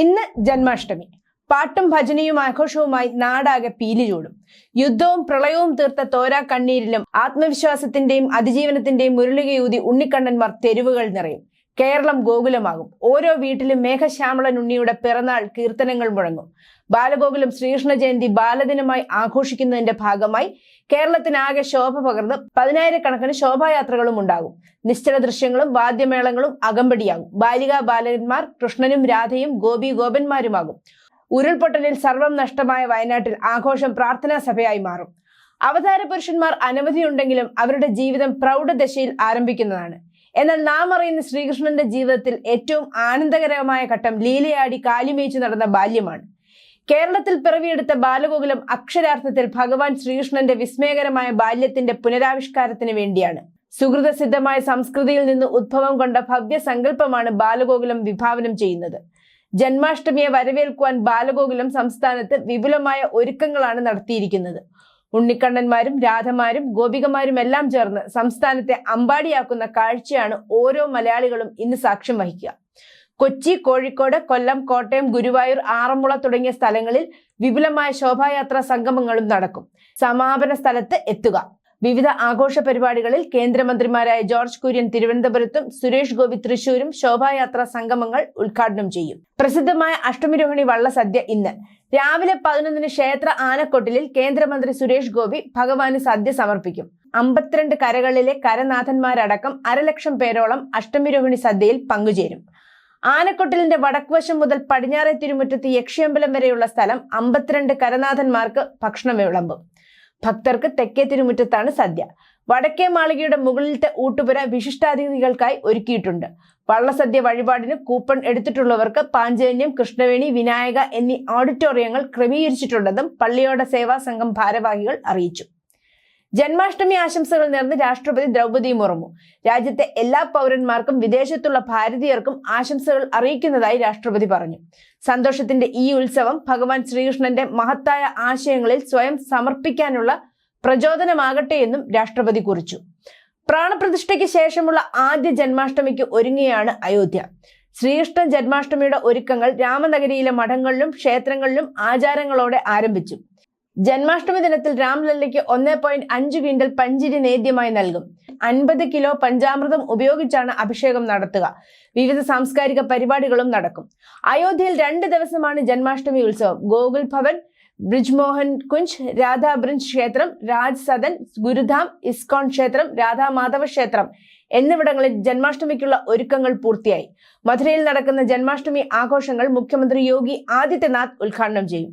ഇന്ന് ജന്മാഷ്ടമി. പാട്ടും ഭജനയും ആഘോഷവുമായി നാടാകെ പീലിചൂടും യുദ്ധവും പ്രളയവും തീർത്ത തോരാ കണ്ണീരിലും ആത്മവിശ്വാസത്തിന്റെയും അതിജീവനത്തിന്റെയും മുരളികയൂതി ഉണ്ണിക്കണ്ണന്മാർ തെരുവുകൾ നിറയും. കേരളം ഗോകുലമാകും. ഓരോ വീട്ടിലും മേഘശ്യാമളൻ ഉണ്ണിയുടെ പിറന്നാൾ കീർത്തനങ്ങൾ മുഴങ്ങും. ബാലഗോകുലം ശ്രീകൃഷ്ണ ജയന്തി ബാലദിനമായി ആഘോഷിക്കുന്നതിന്റെ ഭാഗമായി കേരളത്തിനാകെ ശോഭ പകർന്ന് പതിനായിരക്കണക്കിന് ശോഭായാത്രകളും ഉണ്ടാകും. നിശ്ചല ദൃശ്യങ്ങളും വാദ്യമേളങ്ങളും അകമ്പടിയാകും. ബാലികാ ബാലന്മാർ കൃഷ്ണനും രാധയും ഗോപി ഗോപന്മാരുമാകും. ഉരുൾപൊട്ടലിൽ സർവം നഷ്ടമായ വയനാട്ടിൽ ആഘോഷം പ്രാർത്ഥനാ സഭയായി മാറും. അവതാര പുരുഷന്മാർ അനവധിയുണ്ടെങ്കിലും അവരുടെ ജീവിതം പ്രൗഢദശയിൽ ആരംഭിക്കുന്നതാണ്. എന്നാൽ നാം അറിയുന്ന ശ്രീകൃഷ്ണന്റെ ജീവിതത്തിൽ ഏറ്റവും ആനന്ദകരമായ ഘട്ടം ലീലയാടി കാലിമേച്ചു നടന്ന ബാല്യമാണ്. കേരളത്തിൽ പിറവിയെടുത്ത ബാലഗോകുലം അക്ഷരാർത്ഥത്തിൽ ഭഗവാൻ ശ്രീകൃഷ്ണന്റെ വിസ്മയകരമായ ബാല്യത്തിന്റെ പുനരാവിഷ്കാരത്തിന് വേണ്ടിയാണ്. സുഹൃതസിദ്ധമായ സംസ്കൃതിയിൽ നിന്ന് ഉദ്ഭവം കൊണ്ട ഭവ്യ സങ്കല്പമാണ് ബാലഗോകുലം വിഭാവനം ചെയ്യുന്നത്. ജന്മാഷ്ടമിയെ വരവേൽക്കുവാൻ ബാലഗോകുലം സംസ്ഥാനത്ത് വിപുലമായ ഒരുക്കങ്ങളാണ് നടത്തിയിരിക്കുന്നത്. ഉണ്ണിക്കണ്ണന്മാരും രാധമാരും ഗോപികമാരും എല്ലാം ചേർന്ന് സംസ്ഥാനത്തെ അമ്പാടിയാക്കുന്ന കാഴ്ചയാണ് ഓരോ മലയാളികളും ഇന്ന് സാക്ഷ്യം വഹിക്കുക. കൊച്ചി കോഴിക്കോട് കൊല്ലം കോട്ടയം ഗുരുവായൂർ ആറന്മുള തുടങ്ങിയ സ്ഥലങ്ങളിൽ വിപുലമായ ശോഭായാത്രാ സംഗമങ്ങളും നടക്കും. സമാപന സ്ഥലത്ത് എത്തുക. വിവിധ ആഘോഷ പരിപാടികളിൽ കേന്ദ്രമന്ത്രിമാരായ ജോർജ് കുര്യൻ തിരുവനന്തപുരത്തും സുരേഷ് ഗോപി തൃശൂരും ശോഭായാത്രാ സംഗമങ്ങൾ ഉദ്ഘാടനം ചെയ്യും. പ്രസിദ്ധമായ അഷ്ടമിരോഹിണി വള്ളസദ്യ ഇന്ന്. രാവിലെ പതിനൊന്നിന് ക്ഷേത്ര ആനക്കൊട്ടിലിൽ കേന്ദ്രമന്ത്രി സുരേഷ് ഗോപി ഭഗവാന് സദ്യ സമർപ്പിക്കും. അമ്പത്തിരണ്ട് കരകളിലെ കരനാഥന്മാരടക്കം അരലക്ഷം പേരോളം അഷ്ടമിരോഹിണി സദ്യയിൽ പങ്കുചേരും. ആനക്കൊട്ടിലിന്റെ വടക്കുവശം മുതൽ പടിഞ്ഞാറെ തിരുമുറ്റത്ത് യക്ഷിയമ്പലം വരെയുള്ള സ്ഥലം അമ്പത്തിരണ്ട് കരനാഥന്മാർക്ക് ഭക്ഷണം വിളമ്പും ഭക്തർക്ക് തെക്കേ തിരുമുറ്റത്താണ് സദ്യ. വടക്കേ മാളികയുടെ മുകളിലത്തെ ഊട്ടുപുര വിശിഷ്ടാതിഥികൾക്കായി ഒരുക്കിയിട്ടുണ്ട്. വള്ളസദ്യ വഴിപാടിന് കൂപ്പൺ എടുത്തിട്ടുള്ളവർക്ക് പാഞ്ചേന്യം കൃഷ്ണവേണി വിനായക എന്നീ ഓഡിറ്റോറിയങ്ങൾ ക്രമീകരിച്ചിട്ടുണ്ടെന്നും പള്ളിയോട സേവാ സംഘം ഭാരവാഹികൾ അറിയിച്ചു. ജന്മാഷ്ടമി ആശംസകൾ നേർന്ന് രാഷ്ട്രപതി ദ്രൗപദി മുർമു രാജ്യത്തെ എല്ലാ പൗരന്മാർക്കും വിദേശത്തുള്ള ഭാരതീയർക്കും ആശംസകൾ അറിയിക്കുന്നതായി രാഷ്ട്രപതി പറഞ്ഞു. സന്തോഷത്തിന്റെ ഈ ഉത്സവം ഭഗവാൻ ശ്രീകൃഷ്ണന്റെ മഹത്തായ ആശയങ്ങളിൽ സ്വയം സമർപ്പിക്കാനുള്ള പ്രചോദനമാകട്ടെ എന്നും രാഷ്ട്രപതി കുറിച്ചു. പ്രാണപ്രതിഷ്ഠയ്ക്ക് ശേഷമുള്ള ആദ്യ ജന്മാഷ്ടമിക്ക് ഒരുങ്ങിയാണ് അയോധ്യ. ശ്രീകൃഷ്ണ ജന്മാഷ്ടമിയുടെ ഒരുക്കങ്ങൾ രാമനഗരിയിലെ മഠങ്ങളിലും ക്ഷേത്രങ്ങളിലും ആചാരങ്ങളോടെ ആരംഭിച്ചു. ജന്മാഷ്ടമി ദിനത്തിൽ രാംലല്ലയ്ക്ക് ഒന്നേ പോയിന്റ് അഞ്ച് ക്വിന്റൽ പഞ്ചിരി നേദ്യമായി നൽകും. അൻപത് കിലോ പഞ്ചാമൃതം ഉപയോഗിച്ചാണ് അഭിഷേകം നടത്തുക. വിവിധ സാംസ്കാരിക പരിപാടികളും നടക്കും. അയോധ്യയിൽ രണ്ട് ദിവസമാണ് ജന്മാഷ്ടമി ഉത്സവം. ഗോകുൽ ഭവൻ ബ്രിജ്മോഹൻ കുഞ്ച് രാധാ ബ്രിഞ്ച് ക്ഷേത്രം രാജ് സദൻ ഗുരുധാം ഇസ്കോൺ ക്ഷേത്രം രാധാമാധവ ക്ഷേത്രം എന്നിവിടങ്ങളിൽ ജന്മാഷ്ടമിക്കുള്ള ഒരുക്കങ്ങൾ പൂർത്തിയായി. മധുരയിൽ നടക്കുന്ന ജന്മാഷ്ടമി ആഘോഷങ്ങൾ മുഖ്യമന്ത്രി യോഗി ആദിത്യനാഥ് ഉദ്ഘാടനം ചെയ്യും.